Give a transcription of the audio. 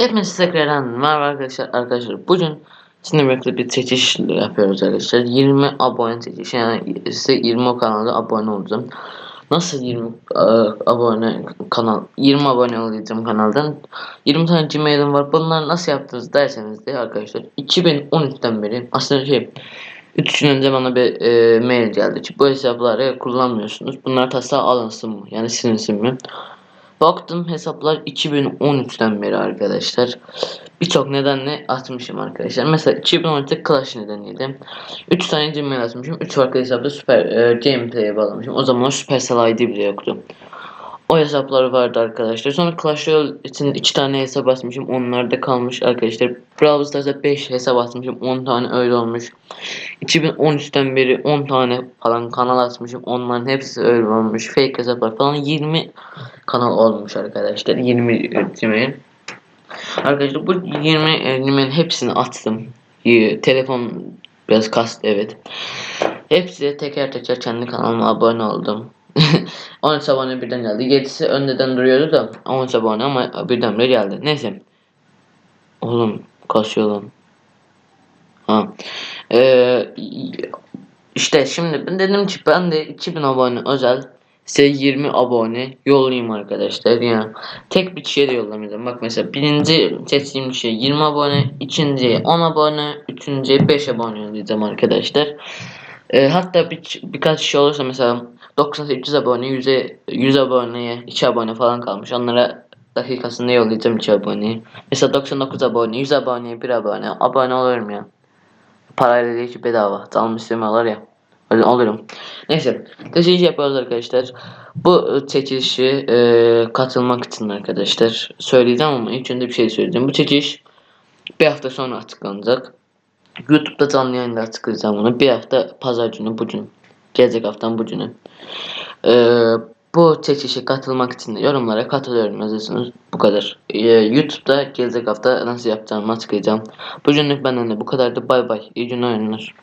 Hepiniz tekrardan merhaba arkadaşlar. Arkadaşlar bugün sizinle birlikte bir seçiş yapıyoruz arkadaşlar. 20 abone seçiş. Yani size 20 o kanalda abone olacağım. Nasıl 20 e, abone kanal 20 abone olacağım kanaldan. 20 tane Gmail'im var. Bunları nasıl yaptınız derseniz de arkadaşlar 2013'ten beri aslında şey 3 gün önce bana bir e, mail geldi ki bu hesapları kullanmıyorsunuz. Bunlar taslağı alınsın mı? Yani silinsin mi? Baktım hesaplar 2013'ten beri arkadaşlar. Birçok nedenle atmışım arkadaşlar. Mesela 2013'te Clash nedeniydi. 3 tane Gmail atmışım. 3 farklı hesapta Super e, Gameplay'e bağlamışım. O zaman Supercell ID bile yoktu. O hesaplar vardı arkadaşlar. Sonra Clash Royale için 2 tane hesap atmışım. Onlar da kalmış arkadaşlar. Brawl Stars'ta 5 hesap atmışım. 10 tane öyle olmuş. 2013'ten beri 10 tane falan kanal açmışım. Onların hepsi öyle olmuş. Fake hesaplar falan 20 kanal olmuş arkadaşlar. 20 Gmail. Arkadaşlar bu 20 Gmail'in hepsini attım. Ee, Telefon biraz kast evet. Hepsi teker teker kendi kanalıma abone oldum. 13 abone birden geldi. 7'si önceden duruyordu da 13 abone ama birdenbire geldi. Neyse. Oğlum kasıyor lan. Ha. Ee, işte şimdi ben dedim ki ben de 2000 abone özel size 20 abone yollayayım arkadaşlar ya. Tek bir şey de yollamayacağım. Bak mesela birinci seçtiğim şey 20 abone, ikinci 10 abone, üçüncü 5 abone yollayacağım arkadaşlar. Ee, hatta bir, birkaç şey olursa mesela 98 abone, 100, 100 aboneye 2 abone falan kalmış. Onlara dakikasında yollayacağım 2 aboneyi. Mesela 99 abone, 100 aboneye 1 abone. Abone olurum ya. Parayla değil ki bedava. Almış istemiyorlar ya. Öyle olurum. Neyse. Seçici yapıyoruz arkadaşlar. Bu e, çekilişi e, katılmak için arkadaşlar. Söyleyeceğim ama ilk önce bir şey söyleyeceğim. Bu çekiliş bir hafta sonra açıklanacak. YouTube'da canlı yayında açıklayacağım bunu. Bir hafta pazar günü bugün. Gelecek haftan bugünü. Ee, bu çekişe katılmak için yorumlara katılıyorum yazıyorsunuz. Bu kadar. Ee, YouTube'da gelecek hafta nasıl yapacağımı açıklayacağım. Bugünlük benden de bu kadardı. Bay bay. İyi günler.